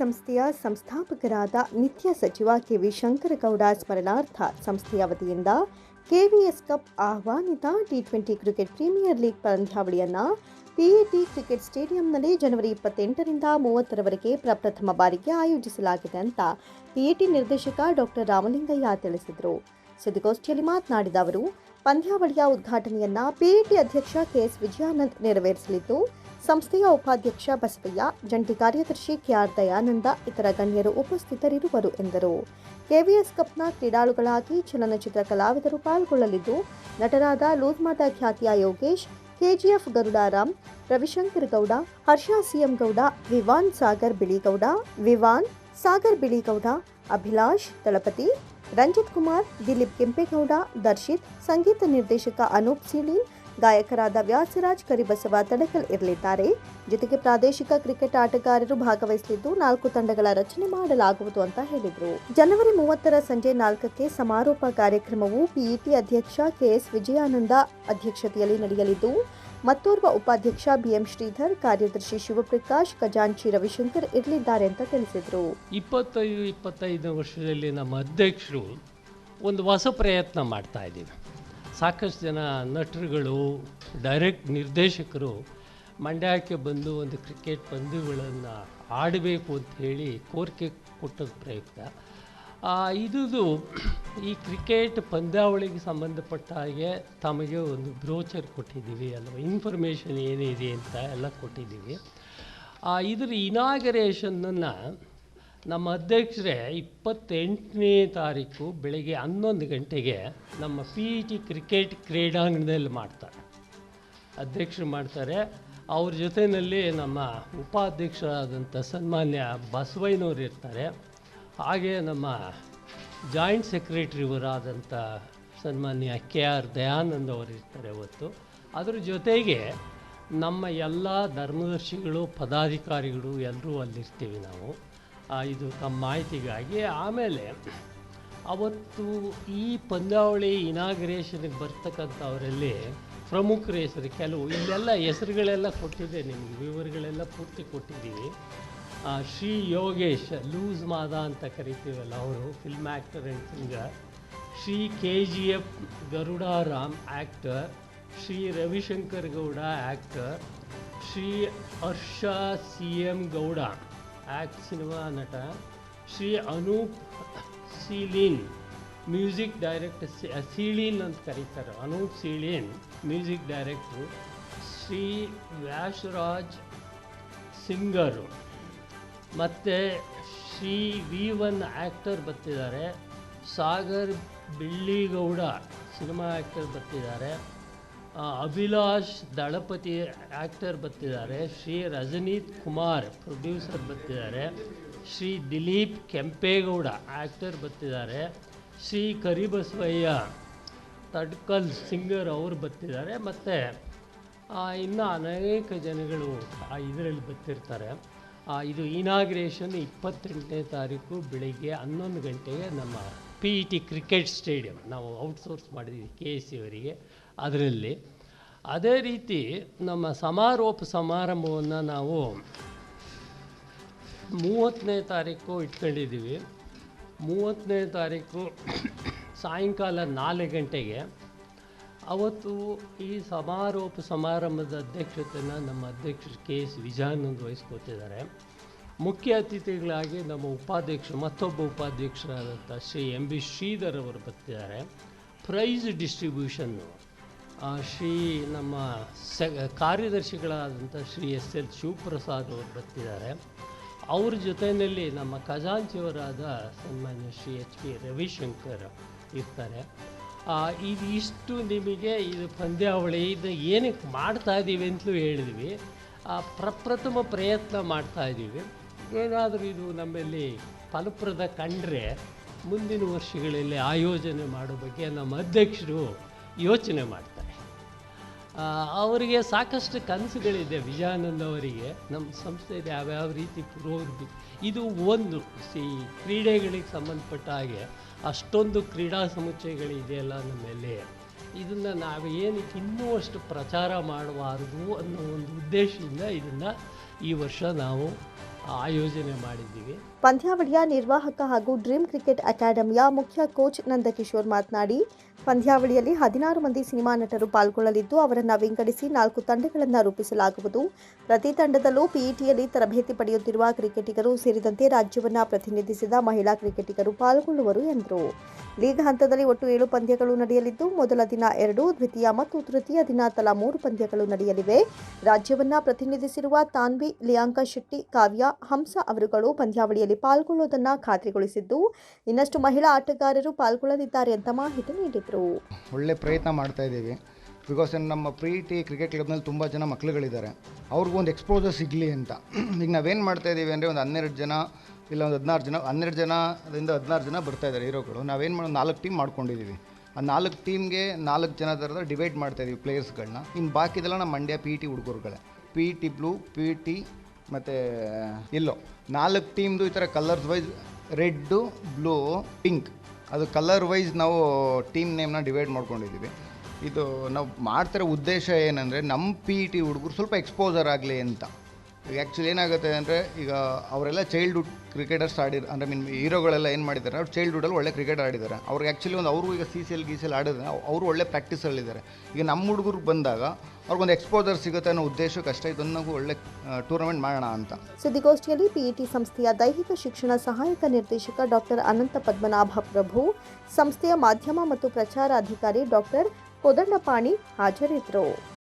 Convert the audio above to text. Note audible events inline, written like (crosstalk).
ಸಂಸ್ಥೆಯ ಸಂಸ್ಥಾಪಕರಾದ ನಿತ್ಯ ಸಚಿವ ಕೆ ವಿ ಶಂಕರಗೌಡ ಸ್ಮರಣಾರ್ಥ ಸಂಸ್ಥೆಯ ವತಿಯಿಂದ KVS cup ಆಹ್ವಾನಿತ T twenty cricket premier league ಪಂದ್ಯಾವಳಿಯನ್ನು ಪಿಎಟಿ ಕ್ರಿಕೆಟ್ ಸ್ಟೇಡಿಯಂನಲ್ಲಿ ಜನವರಿ ಇಪ್ಪತ್ತೆಂಟರಿಂದ ಮೂವತ್ತರವರೆಗೆ ಪ್ರಪ್ರಥಮ ಬಾರಿಗೆ ಆಯೋಜಿಸಲಾಗಿದೆ ಅಂತ ಪಿಎಟಿ ನಿರ್ದೇಶಕ ಡಾಕ್ಟರ್ ರಾಮಲಿಂಗಯ್ಯ ತಿಳಿಸಿದರು. ಸುದ್ದಿಗೋಷ್ಠಿಯಲ್ಲಿ ಮಾತನಾಡಿದ ಅವರು ಪಂದ್ಯಾವಳಿಯ ಉದ್ಘಾಟನೆಯನ್ನ ಪಿಇಟಿ ಅಧ್ಯಕ್ಷ ಕೆಎಸ್ ವಿಜಯಾನಂದ್ ನೆರವೇರಿಸಲಿದ್ದು, ಸಂಸ್ಥೆಯ ಉಪಾಧ್ಯಕ್ಷ ಬಸವಯ್ಯ, ಜಂಟಿ ಕಾರ್ಯದರ್ಶಿ ಕೆಆರ್ ದಯಾನಂದ, ಇತರ ಗಣ್ಯರು ಉಪಸ್ಥಿತರಿರುವರು ಎಂದರು. ಕೆವಿಎಸ್ ಕಪ್ನ ಕ್ರೀಡಾಳುಗಳಾಗಿ ಚಲನಚಿತ್ರ ಕಲಾವಿದರು ಪಾಲ್ಗೊಳ್ಳಲಿದ್ದು, ನಟರಾದ ಲೂತ್ಮಾತಾ ಖ್ಯಾತಿಯ ಯೋಗೇಶ್, ಕೆಜಿಎಫ್ ಗರುಡಾರಾಮ್ ರವಿಶಂಕರ್ ಗೌಡ ಹರ್ಷ ಸಿಎಂ ಗೌಡ, ವಿವಾನ್ ಸಾಗರ್ ಬಿಳಿಗೌಡ, ವಿವಾನ್ ಸಾಗರ್ ಬಿಳಿಗೌಡ, ಅಭಿಲಾಷ್ ದಳಪತಿ, ರಂಜಿತ್ ಕುಮಾರ್, ದಿಲೀಪ್ ಕೆಂಪೇಗೌಡ, ದರ್ಶಿತ್, ಸಂಗೀತ ನಿರ್ದೇಶಕ ಅನೂಪ್ ಸಿಳಿ ಗಾಯಕರಾದ ವ್ಯಾಸರಾಜ್, ಕರಿಬಸವ ತಡಕಲ್ ಇರಲಿದ್ದಾರೆ. ಜೊತೆಗೆ ಪ್ರಾದೇಶಿಕ ಕ್ರಿಕೆಟ್ ಆಟಗಾರರು ಭಾಗವಹಿಸಲಿದ್ದು ನಾಲ್ಕು ತಂಡಗಳ ರಚನೆ ಮಾಡಲಾಗುವುದು ಅಂತ ಹೇಳಿದರು. ಜನವರಿ ಮೂವತ್ತರ ಸಂಜೆ ನಾಲ್ಕಕ್ಕೆ ಸಮಾರೋಪ ಕಾರ್ಯಕ್ರಮವು ಪಿಇಟಿ ಅಧ್ಯಕ್ಷ ಕೆಎಸ್ ವಿಜಯಾನಂದ ಅಧ್ಯಕ್ಷತೆಯಲ್ಲಿ ನಡೆಯಲಿದ್ದು ಮತ್ತೋರ್ವ ಉಪಾಧ್ಯಕ್ಷ ಬಿಎಂ ಶ್ರೀಧರ್ ಕಾರ್ಯದರ್ಶಿ ಶಿವಪ್ರಕಾಶ್ ಖಜಾಂಚಿ ರವಿಶಂಕರ್ ಇರಲಿದ್ದಾರೆ ಅಂತ ತಿಳಿಸಿದರು. ಇಪ್ಪತ್ತೈದು ಇಪ್ಪತ್ತೈದು ವರ್ಷದಲ್ಲಿ ನಮ್ಮ ಅಧ್ಯಕ್ಷರು ಒಂದು ಹೊಸ ಪ್ರಯತ್ನ ಮಾಡ್ತಾ ಇದ್ದೀವಿ. ಸಾಕಷ್ಟು ಜನ ನಟರುಗಳು ಡೈರೆಕ್ಟ್ ನಿರ್ದೇಶಕರು ಮಂಡ್ಯಕ್ಕೆ ಬಂದು ಒಂದು ಕ್ರಿಕೆಟ್ ಪಂದ್ಯಗಳನ್ನು ಆಡಬೇಕು ಅಂತ ಹೇಳಿ ಕೋರಿಕೆ ಕೊಟ್ಟದ ಪ್ರಯುಕ್ತ. ಆ, ಇದುದು ಈ ಕ್ರಿಕೆಟ್ ಪಂದ್ಯಾವಳಿಗೆ ಸಂಬಂಧಪಟ್ಟ ಹಾಗೆ ತಮಗೆ ಒಂದು ಬ್ರೋಚರ್ ಕೊಟ್ಟಿದ್ದೀವಿ ಅಲ್ವಾ ಇನ್ಫಾರ್ಮೇಷನ್ ಏನಿದೆ ಅಂತ ಎಲ್ಲ ಕೊಟ್ಟಿದ್ದೀವಿ. ಇದರ ಇನಾಗರೇಷನನ್ನು ನಮ್ಮ ಅಧ್ಯಕ್ಷರೇ ಇಪ್ಪತ್ತೆಂಟನೇ ತಾರೀಕು ಬೆಳಗ್ಗೆ ಹನ್ನೊಂದು ಗಂಟೆಗೆ ನಮ್ಮ ಪಿ ಇ ಟಿ ಕ್ರಿಕೆಟ್ ಕ್ರೀಡಾಂಗಣದಲ್ಲಿ ಮಾಡ್ತಾರೆ. ಅಧ್ಯಕ್ಷರು ಮಾಡ್ತಾರೆ. ಅವ್ರ ಜೊತೆಯಲ್ಲಿ ನಮ್ಮ ಉಪಾಧ್ಯಕ್ಷರಾದಂಥ ಸನ್ಮಾನ್ಯ ಬಸವಯ್ಯನವ್ರು ಇರ್ತಾರೆ. ಹಾಗೆ ನಮ್ಮ ಜಾಯಿಂಟ್ ಸೆಕ್ರೆಟ್ರಿವರಾದಂಥ ಸನ್ಮಾನ್ಯ ಕೆ ಆರ್ ದಯಾನಂದ್ ಅವರು ಇರ್ತಾರೆ ಅವತ್ತು. ಅದರ ಜೊತೆಗೆ ನಮ್ಮ ಎಲ್ಲ ಧರ್ಮದರ್ಶಿಗಳು, ಪದಾಧಿಕಾರಿಗಳು ಎಲ್ಲರೂ ಅಲ್ಲಿರ್ತೀವಿ ನಾವು. ಇದು ತಮ್ಮ ಮಾಹಿತಿಗಾಗಿ. ಆಮೇಲೆ ಅವತ್ತು ಈ ಪಂದ್ಯಾವಳಿ ಇನಾಗ್ರೇಷನ್ಗೆ ಬರ್ತಕ್ಕಂಥವರಲ್ಲಿ ಪ್ರಮುಖರ ಹೆಸರು, ಕೆಲವು, ಇಲ್ಲೆಲ್ಲ ಹೆಸರುಗಳೆಲ್ಲ ಕೊಟ್ಟಿದೆ ನಿಮಗೆ, ವಿವರಗಳೆಲ್ಲ ಪೂರ್ತಿ ಕೊಟ್ಟಿದ್ದೀವಿ. ಶ್ರೀ ಯೋಗೇಶ್, ಲೂಸ್ ಮಾದ ಅಂತ ಕರಿತೀವಲ್ಲ ಅವರು film actor and singer Shri K G F Garudaram actor Shri Ravishankar Gowda actor Shri Harsha C M Gowda act cinema ನಟ. ಶ್ರೀ ಅನೂಪ್ ಸೀಲೀನ್ ಮ್ಯೂಸಿಕ್ ಡೈರೆಕ್ಟರ್ ಸೀಳೀನ್ ಅಂತ ಕರೀತಾರೆ, Anoop Seelin music director Shri Vyasaraj singer. ಮತ್ತು Shri V one actor ಬರ್ತಿದ್ದಾರೆ. Sagar ಬಿಳ್ಳಿಗೌಡ cinema actor ಬರ್ತಿದ್ದಾರೆ. Abhilash ದಳಪತಿ actor ಬರ್ತಿದ್ದಾರೆ. Shri Rajneet Kumar producer ಬರ್ತಿದ್ದಾರೆ. Shri Dilip Kempegowda actor ಬರ್ತಿದ್ದಾರೆ. Shri Karibasavaiah ತಡ್ಕಲ್ singer ಅವರು ಬರ್ತಿದ್ದಾರೆ. ಮತ್ತು ಇನ್ನು ಅನೇಕ ಜನಗಳು ಆ, ಇದರಲ್ಲಿ ಬರ್ತಿರ್ತಾರೆ. ಇದು ಇನಾಗ್ರೇಷನ್ ಇಪ್ಪತ್ತೆಂಟನೇ ತಾರೀಕು ಬೆಳಿಗ್ಗೆ ಹನ್ನೊಂದು ಗಂಟೆಗೆ ನಮ್ಮ P E T cricket stadium ನಾವು ಔಟ್ಸೋರ್ಸ್ ಮಾಡಿದ್ದೀವಿ ಕೆ ಎಸ್ ಸಿ ಅವರಿಗೆ ಅದರಲ್ಲಿ. ಅದೇ ರೀತಿ ನಮ್ಮ ಸಮಾರೋಪ ಸಮಾರಂಭವನ್ನು ನಾವು ಮೂವತ್ತನೇ ತಾರೀಕು ಇಟ್ಕೊಂಡಿದ್ದೀವಿ. ಮೂವತ್ತನೇ ತಾರೀಕು ಸಾಯಂಕಾಲ ನಾಲ್ಕು ಗಂಟೆಗೆ ಅವತ್ತು ಈ ಸಮಾರೋಪ ಸಮಾರಂಭದ ಅಧ್ಯಕ್ಷತೆಯನ್ನು ನಮ್ಮ ಅಧ್ಯಕ್ಷ ಕೆ ಎಸ್ ವಿಜಯಾನಂದ್ ವಹಿಸ್ಕೊತಿದ್ದಾರೆ ಮುಖ್ಯ ಅತಿಥಿಗಳಾಗಿ ನಮ್ಮ ಉಪಾಧ್ಯಕ್ಷರು, ಮತ್ತೊಬ್ಬ ಉಪಾಧ್ಯಕ್ಷರಾದಂಥ ಶ್ರೀ ಎಂ ಬಿ ಶ್ರೀಧರ್ ಅವರು ಬರ್ತಿದ್ದಾರೆ. ಪ್ರೈಸ್ ಡಿಸ್ಟ್ರಿಬ್ಯೂಷನ್ನು ಶ್ರೀ ನಮ್ಮ ಸ, ಕಾರ್ಯದರ್ಶಿಗಳಾದಂಥ ಶ್ರೀ ಎಸ್ ಎಲ್ ಶಿವಪ್ರಸಾದ್ ಅವರು ಬರ್ತಿದ್ದಾರೆ. ಅವ್ರ ಜೊತೆಯಲ್ಲಿ ನಮ್ಮ ಖಜಾಂಚಿಯವರಾದ ಸನ್ಮಾನ್ಯ ಶ್ರೀ ಎಚ್ ಪಿ ರವಿಶಂಕರ್ ಇರ್ತಾರೆ. ಇದು ಇಷ್ಟು ನಿಮಗೆ ಇದು ಪಂದ್ಯಾವಳಿ, ಇದು ಏನಕ್ಕೆ ಮಾಡ್ತಾ ಇದ್ದೀವಿ ಅಂತಲೂ ಹೇಳಿದ್ವಿ. ಪ್ರಪ್ರಥಮ ಪ್ರಯತ್ನ ಮಾಡ್ತಾ ಇದ್ದೀವಿ ಏನಾದರೂ ಇದು ನಮ್ಮಲ್ಲಿ ಫಲಪ್ರದ ಕಂಡ್ರೆ ಮುಂದಿನ ವರ್ಷಗಳಲ್ಲಿ ಆಯೋಜನೆ ಮಾಡೋ ಬಗ್ಗೆ ನಮ್ಮ ಅಧ್ಯಕ್ಷರು ಯೋಚನೆ ಮಾಡ್ತಾರೆ. ಅವರಿಗೆ ಸಾಕಷ್ಟು ಕನಸುಗಳಿದೆ ವಿಜಯಾನಂದ ಅವರಿಗೆ. ನಮ್ಮ ಸಂಸ್ಥೆಯಲ್ಲಿ ಯಾವ್ಯಾವ ರೀತಿ ಪುರೋಗತಿ ಇದು ಒಂದು ಈ ಕ್ರೀಡೆಗಳಿಗೆ ಸಂಬಂಧಪಟ್ಟ ಹಾಗೆ ಅಷ್ಟೊಂದು ಕ್ರೀಡಾ ಸಮುಚ್ಚಯಗಳಿದೆಯಲ್ಲ ನಮ್ಮಲ್ಲಿ ಇದನ್ನು ನಾವು ಏನಕ್ಕೆ ಇನ್ನೂ ಅಷ್ಟು ಪ್ರಚಾರ ಮಾಡಬಾರ್ದು ಅನ್ನೋ ಒಂದು ಉದ್ದೇಶದಿಂದ ಇದನ್ನು ಈ ವರ್ಷ ನಾವು ಆಯೋಜನೆ ಮಾಡಿದ್ದೀವಿ. ಪಂದ್ಯಾವಳಿಯ ನಿರ್ವಾಹಕ ಹಾಗೂ ಡ್ರೀಮ್ ಕ್ರಿಕೆಟ್ ಅಕಾಡೆಮಿಯ ಮುಖ್ಯ ಕೋಚ್ ನಂದಕಿಶೋರ್ ಮಾತನಾಡಿ, ಪಂದ್ಯಾವಳಿಯಲ್ಲಿ ಹದಿನಾರು ಮಂದಿ ಸಿನಿಮಾ ನಟರು ಪಾಲ್ಗೊಳ್ಳಲಿದ್ದು, ಅವರನ್ನು ವಿಂಗಡಿಸಿ ನಾಲ್ಕು ತಂಡಗಳನ್ನು ರೂಪಿಸಲಾಗುವುದು. ಪ್ರತಿ ತಂಡದಲ್ಲೂ ಪಿಇಟಿಯಲ್ಲಿ ತರಬೇತಿ ಪಡೆಯುತ್ತಿರುವ ಕ್ರಿಕೆಟಿಗರು ಸೇರಿದಂತೆ ರಾಜ್ಯವನ್ನು ಪ್ರತಿನಿಧಿಸಿದ ಮಹಿಳಾ ಕ್ರಿಕೆಟಿಗರು ಪಾಲ್ಗೊಳ್ಳುವರು ಎಂದರು. ಲೀಗ್ ಹಂತದಲ್ಲಿ ಒಟ್ಟು ಏಳು ಪಂದ್ಯಗಳು ನಡೆಯಲಿದ್ದು, ಮೊದಲ ದಿನ ಎರಡು, ದ್ವಿತೀಯ ಮತ್ತು ತೃತೀಯ ದಿನ ತಲಾ ಮೂರು ಪಂದ್ಯಗಳು ನಡೆಯಲಿವೆ. ರಾಜ್ಯವನ್ನು ಪ್ರತಿನಿಧಿಸಿರುವ ತಾನ್ವಿ, ಲಿಯಾಂಕ ಶೆಟ್ಟಿ, ಕಾವ್ಯ ಹಂಸ ಅವರುಗಳು ಪಂದ್ಯಾವಳಿಯಲ್ಲಿ ಪಾಲ್ಗೊಳ್ಳುವುದನ್ನು ಖಾತ್ರಿಗೊಳಿಸಿದ್ದು, ಇನ್ನಷ್ಟು ಮಹಿಳಾ ಆಟಗಾರರು ಪಾಲ್ಗೊಳ್ಳಲಿದ್ದಾರೆ ಅಂತ ಮಾಹಿತಿ ನೀಡಿದರು. ಒಳ್ಳೆ ಪ್ರಯತ್ನ ಮಾಡ್ತಾ ಇದ್ದೀವಿ. ಬಿಕಾಸ್ ನಮ್ಮ ಪ್ರೀತಿ ಕ್ರಿಕೆಟ್ ಕ್ಲಬ್ನಲ್ಲಿ ತುಂಬ ಜನ ಮಕ್ಕಳುಗಳಿದ್ದಾರೆ ಅವ್ರಿಗೂ ಒಂದು ಎಕ್ಸ್ಪೋಜರ್ ಸಿಗಲಿ ಅಂತ. (clears throat) ಈಗ ನಾವೇನು ಮಾಡ್ತಾ ಇದ್ದೀವಿ ಅಂದರೆ ಒಂದು ಹನ್ನೆರಡು ಜನ ಇಲ್ಲ ಒಂದು ಹದಿನಾರು ಜನ, ಹನ್ನೆರಡು ಜನದಿಂದ ಹದಿನಾರು ಜನ ಬರ್ತಾ ಇದ್ದಾರೆ ಹೀರೋಗಳು ನಾವೇನು ಮಾಡೋ ನಾಲ್ಕು ಟೀಮ್ ಮಾಡ್ಕೊಂಡಿದ್ದೀವಿ. ಆ ನಾಲ್ಕು ಟೀಮ್ಗೆ ನಾಲ್ಕು ಜನ ಥರದ ಡಿವೈಡ್ ಮಾಡ್ತಾ ಇದ್ದೀವಿ ಪ್ಲೇಯರ್ಸ್ಗಳನ್ನ ಇನ್ನು ಬಾಕಿದೆಲ್ಲ ನಮ್ಮ Mandya P T ಹುಡುಗರುಗಳೇ. P T blue P T ಮತ್ತು, ಎಲ್ಲೋ. ನಾಲ್ಕು ಟೀಮ್ದು ಈ ಥರ colours wise red blue pink ಅದು ಕಲರ್ ವೈಸ್ ನಾವು ಟೀಮ್ ನೇಮ್ನ ಡಿವೈಡ್ ಮಾಡ್ಕೊಂಡಿದ್ದೀವಿ. ಇದು ನಾವು ಮಾಡ್ತಿರೋ ಉದ್ದೇಶ ಏನಂದರೆ ನಮ್ಮ ಪಿ ಇ ಟಿ ಹುಡುಗರು ಸ್ವಲ್ಪ ಎಕ್ಸ್ಪೋಸರ್ ಆಗಲಿ ಅಂತ. ಈಗ ಆ್ಯಕ್ಚುಲಿ ಏನಾಗುತ್ತೆ ಅಂದರೆ ಈಗ ಅವರೆಲ್ಲ ಚೈಲ್ಡ್ಹುಡ್ ಕ್ರಿಕೆಟರ್ಸ್ ಆಡಿರ್, ಅಂದರೆ ಮೀನ್ ಹೀರೋಗಳೆಲ್ಲ ಏನು ಮಾಡಿದ್ದಾರೆ, ಅವ್ರು ಚೈಲ್ಡ್ಹುಡಲ್ಲಿ ಒಳ್ಳೆ ಕ್ರಿಕೆಟ್ ಆಡಿದ್ದಾರೆ. ಅವ್ರಿಗೆ ಆ್ಯಕ್ಚುಲಿ ಒಂದು ಅವರು ಈಗ ಸಿ ಸಿ ಎಲ್ ಗಿ ಆಡಿದ್ರೆ ಅವರು ಒಳ್ಳೆ ಪ್ರಾಕ್ಟೀಸಲ್ಲಿದ್ದಾರೆ ಈಗ ನಮ್ಮ ಹುಡುಗರು ಬಂದಾಗ ಅವ್ರಿಗೊಂದು ಎಕ್ಸ್ಪೋಜರ್ ಸಿಗುತ್ತೆ ಅನ್ನೋ ಉದ್ದೇಶಕ್ಕೆ ಅಷ್ಟೇ ಇದನ್ನು ಒಳ್ಳೆ ಟೂರ್ನಮೆಂಟ್ ಮಾಡೋಣ ಅಂತ. ಸುದ್ದಿಗೋಷ್ಠಿಯಲ್ಲಿ ಪಿಇಟಿ ಸಂಸ್ಥೆಯ ದೈಹಿಕ ಶಿಕ್ಷಣ ಸಹಾಯಕ ನಿರ್ದೇಶಕ ಡಾಕ್ಟರ್ ಅನಂತ ಪದ್ಮನಾಭ ಪ್ರಭು, ಸಂಸ್ಥೆಯ ಮಾಧ್ಯಮ ಮತ್ತು ಪ್ರಚಾರ ಅಧಿಕಾರಿ ಡಾಕ್ಟರ್ ಕೊದಂಡಪಾಣಿ ಹಾಜರಿದ್ದರು